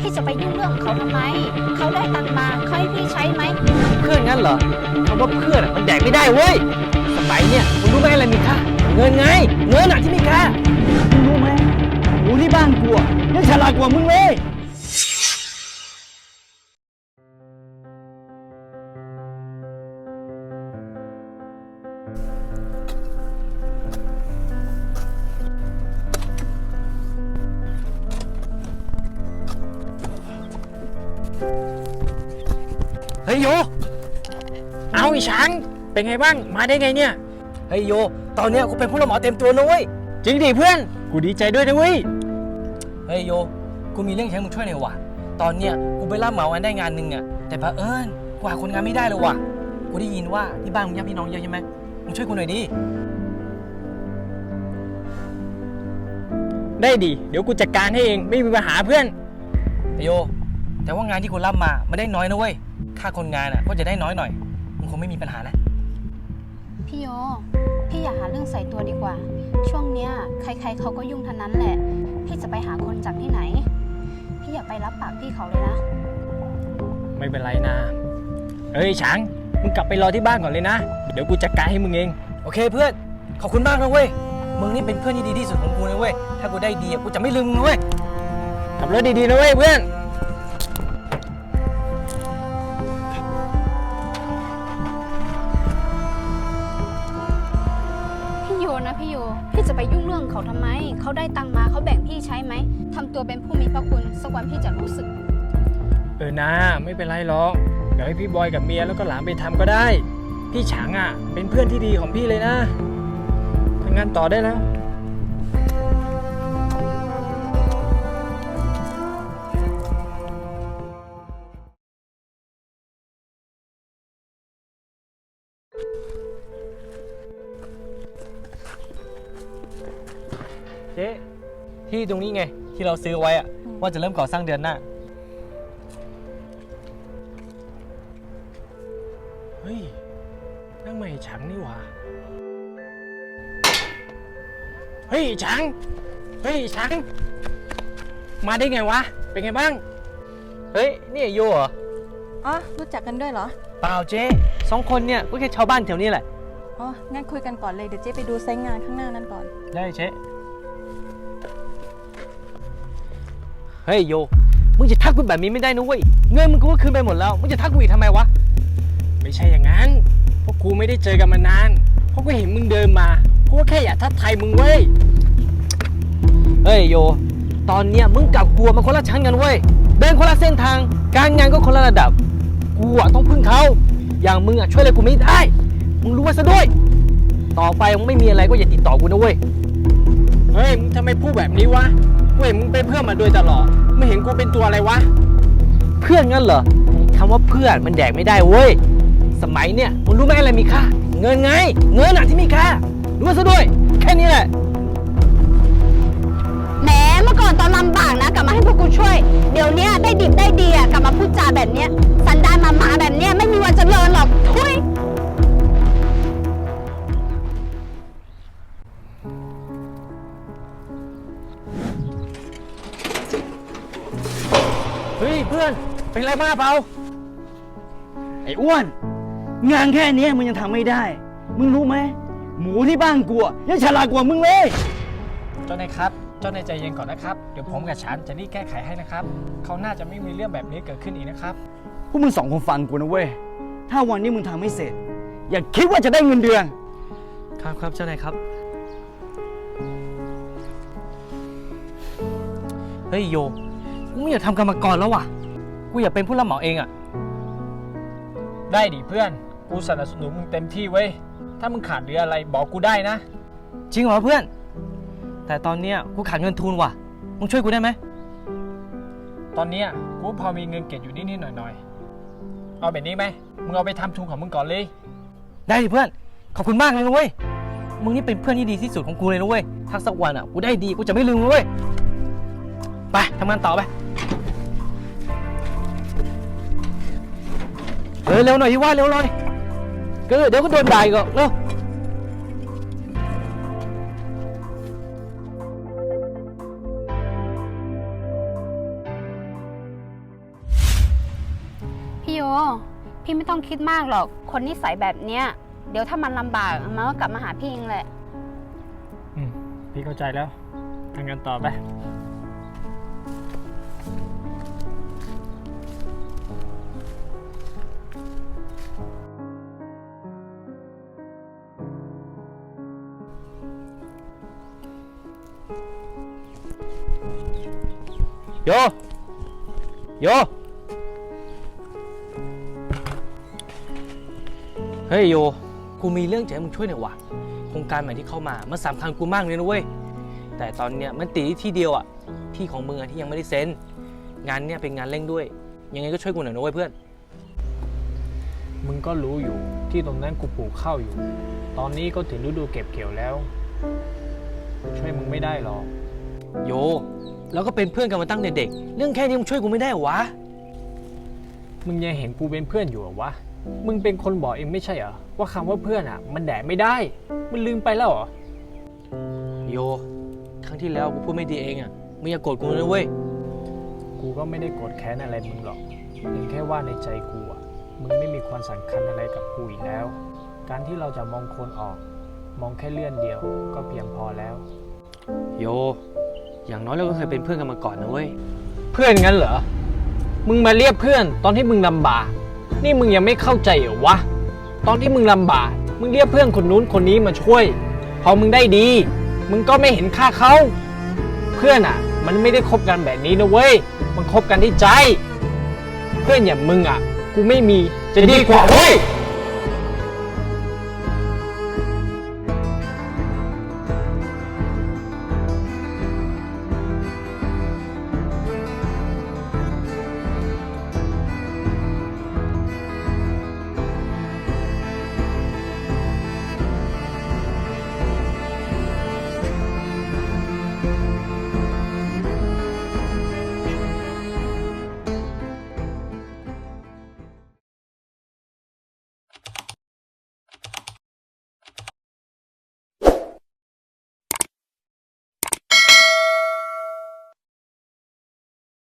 พี่จะไปยุ่งเรื่องของเขาทำไม เขาได้ตังค์มาเขาให้พี่ใช้ไหม เพื่อนงั้นเหรอคำว่าเพื่อนอะมันแดกไม่ได้เว้ย สมัยเนี่ยมึงรู้ไหมอะไรมีค่า เงินไง เงินอะที่มีค่า มึงรู้ไหมหมูที่บ้านกูอะยังฉลาดกว่ามึงเลย เฮ้ยโย เอาไอ้ช้าง เป็นไงบ้าง มาได้ไงเนี่ย เฮ้ยโย ตอนเนี้ยกูเป็นผู้รับเหมาเต็มตัวนะเว้ย จริงดิเพื่อน กูดีใจด้วยนะเว้ย เฮ้ยโย กูมีเรื่องจะให้มึงช่วยหน่อยว่ะ ตอนเนี้ยกูไปรับเหมาอันได้งานหนึ่งอะแต่เผอิญกูหาคนงานไม่ได้เลยว่ะ กูได้ยินว่าที่บ้านมึงญาติพี่น้องเยอะใช่ไหมมึงช่วยกูหน่อยดิ ได้ดิ เดี๋ยวกูจัดการให้เอง ไม่มีปัญหาเพื่อน ไอโย แต่ว่างานที่คุณรับมาไม่ได้น้อยนะเว้ย ค่าคนงานอะก็จะได้น้อยหน่อยมึงคงไม่มีปัญหาแล้วพี่โย พี่อย่าหาเรื่องใส่ตัวดีกว่า ช่วงเนี้ยใครๆเขาก็ยุ่งทั้งนั้นแหละ พี่จะไปหาคนจากที่ไหน พี่อย่าไปรับปากพี่เขาเลยนะ ไม่เป็นไรนะเอ้ยช้างมึงกลับไปรอที่บ้านก่อนเลยนะ เดี๋ยวกูจัดการให้มึงเอง โอเคเพื่อน ขอบคุณมากนะเว้ย มึงนี่เป็นเพื่อนที่ดีที่สุดของกูนะเว้ย ถ้ากูได้ดีอะกูจะไม่ลืมมึงนะเว้ย ขับรถดีๆนะเว้ยเพื่อน นะพี่โยพี่จะไปยุ่งเรื่องเขาทำไม เขาได้ตังมาเขาแบ่งพี่ใช้ไหมทำตัวเป็นผู้มีพระคุณสักวันพี่จะรู้สึก เออนะไม่เป็นไรหรอกเดี๋ยวให้พี่บอยกับเมียแล้วก็หลานไปทำก็ได้ พี่ฉางอะ เป็นเพื่อนที่ดีของพี่เลยนะทำงานต่อได้แล้ว เจ๊ที่ตรงนี้ไง ที่เราซื้อไว้อะว่าจะเริ่มก่อสร้างเดือนหน้า เฮ้ยนั่งไม่ฉังนี่หว่า เฮ้ยฉัง เฮ้ยฉัง มาได้ไงวะ เป็นไงบ้าง เฮ้ย นี่ไอ้โยเหรอ อ๋อ รู้จักกันด้วยเหรอ เปล่าเจ๊สองคนเนี่ยก็แค่ชาวบ้านแถวนี้แหละ อ๋อ งั้นคุยกันก่อนเลย เดี๋ยวเจ๊ไปดูไซต์งานข้างหน้านั้นก่อน ได้เจ๊ เฮ้ยโย มึงจะทักกูแบบนี้ไม่ได้นะเว้ย เงินมึงกูก็คืนไปหมดแล้ว มึงจะทักกูอีกทำไมวะ ไม่ใช่อย่างนั้น เพราะกูไม่ได้เจอกันมานาน เพราะกูเห็นมึงเดินมา กูก็แค่อยากทักทายมึงเว้ย เฮ้ยโย ตอนเนี้ยมึงกับกูมันคนละชั้นกันเว้ย เดินคนละเส้นทาง การงานก็คนละระดับ กูอะต้องพึ่งเขา อย่างมึงอะช่วยอะไรกูไม่ได้ มึงรู้ไว้ซะด้วย ต่อไปมึงไม่มีอะไรก็อย่าติดต่อกูนะเว้ย เฮ้ย มึงทำไมพูดแบบนี้วะ กูเห็นมึงเป็นเพื่อนมาโดยตลอดไม่เห็นกูเป็นตัวอะไรวะ เพื่อนงั้นเหรอคำว่าเพื่อนมันแดกไม่ได้เว้ย สมัยเนี่ยมึงรู้ไหมอะไรมีค่า เงินไง เงินอะที่มีค่า รู้ไว้ซะด้วย แค่นี้แหละ แหมเมื่อก่อนตอนลำบากนะ กลับมาให้พวกกูช่วย เดี๋ยวเนี้ยได้ดิบได้ดีอะกลับมาพูดจาแบบเนี้ยสันดาน เฮ้ยเพื่อนเป็นไรมากเปล่าไอ้อ้วน งานแค่เนี้ยมึงยังทำไม่ได้ มึงรู้ไหม หมูที่บ้านกูอะยังฉลาดกว่ามึงเลย เจ้านายครับ เจ้านายใจเย็นก่อนนะครับ เดี๋ยวผมกับฉันจะรีบแก้ไขให้นะครับ เขาน่าจะไม่มีเรื่องแบบนี้เกิดขึ้นอีกนะครับ พวกมึงสองคนฟังกูนะเว้ย ถ้าวันนี้มึงทำไม่เสร็จ อย่าคิดว่าจะได้เงินเดือน ครับครับเจ้านายครับ เฮ้ยโย กูไม่อยากทำกรรมกรแล้วว่ะ กูอยากเป็นผู้รับเหมาเองอะได้ดิเพื่อน กูสนับสนุนมึงเต็มที่เว้ย ถ้ามึงขาดเหลืออะไรบอกกูได้นะ จริงเหรอเพื่อน แต่ตอนเนี้ยกูขาดเงินทุนว่ะ มึงช่วยกูได้ไหม ตอนเนี้ยกูพอมีเงินเก็บอยู่นิดๆหน่อยๆ เอาแบบนี้ไหมมึงเอาไปทำทุนของมึงก่อนเลย ได้ดิเพื่อน ขอบคุณมากเลยนะเว้ย มึงนี่เป็นเพื่อนที่ดีที่สุดของกูเลยนะเว้ย ถ้าสักวันอะ กูได้ดีกูจะไม่ลืมนะเว้ย ไปทำงานต่อไป เออเร็วหน่อยที่ว่าเร็วหน่อยก็เดี๋ยวก็โดนด่าอีกอะเร็วพี่ไม่ต้องคิดมากหรอก คนนิสัยแบบเนี้ย เดี๋ยวถ้ามันลำบากมันก็กลับมาหาพี่เองแหละอืมพี่เข้าใจแล้วทำงานต่อไป โย โย เฮ้ยโย กูมีเรื่องจะให้มึงช่วยหน่อยว่ะ โครงการใหม่ที่เข้ามา มันสำคัญกูมากเลยนะเว้ย แต่ตอนเนี้ยมันติดที่ที่เดียวอะ ที่ของมึงอะที่ยังไม่ได้เซ็น งานเนี้ยเป็นงานเร่งด้วย ยังไงก็ช่วยกูหน่อยนะเว้ยเพื่อน มึงก็รู้อยู่ที่ตรงนั้นกูปลูกข้าวอยู่ ตอนนี้ก็ถึงฤดูเก็บเกี่ยวแล้ว ช่วยมึงไม่ได้หรอกโย แล้วก็เป็นเพื่อนกันมาตั้งแต่เด็ก เรื่องแค่นี้มึงช่วยกูไม่ได้เหรอวะ มึงยังเห็นกูเป็นเพื่อนอยู่เหรอวะ มึงเป็นคนบอกเองไม่ใช่เหรอว่าคำว่าเพื่อนอะ มันแดกไม่ได้มึงลืมไปแล้วเหรอ โย ครั้งที่แล้วกูพูดไม่ดีเองอะมึงอย่าโกรธกูนะเว้ย กูก็ไม่ได้โกรธแค้นอะไรมึงหรอกเพียงแค่ว่าในใจกูอะ มึงไม่มีความสำคัญอะไรกับกูอีกแล้ว การที่เราจะมองคนออก มองแค่เลื่อนเดียวก็เพียงพอแล้ว โย อย่างน้อยเราก็เคยเป็นเพื่อนกันมาก่อนนะเว้ย เพื่อนงั้นเหรอ มึงมาเรียกเพื่อนตอนที่มึงลำบาก นี่มึงยังไม่เข้าใจเหรอวะ ตอนที่มึงลำบาก มึงเรียกเพื่อนคนนู้นคนนี้มาช่วย พอมึงได้ดี มึงก็ไม่เห็นค่าเขา เพื่อนอะ มันไม่ได้คบกันแบบนี้นะเว้ย มันคบกันที่ใจ เพื่อนอย่างมึงอะ กูไม่มีจะดีกว่าเว้ยโ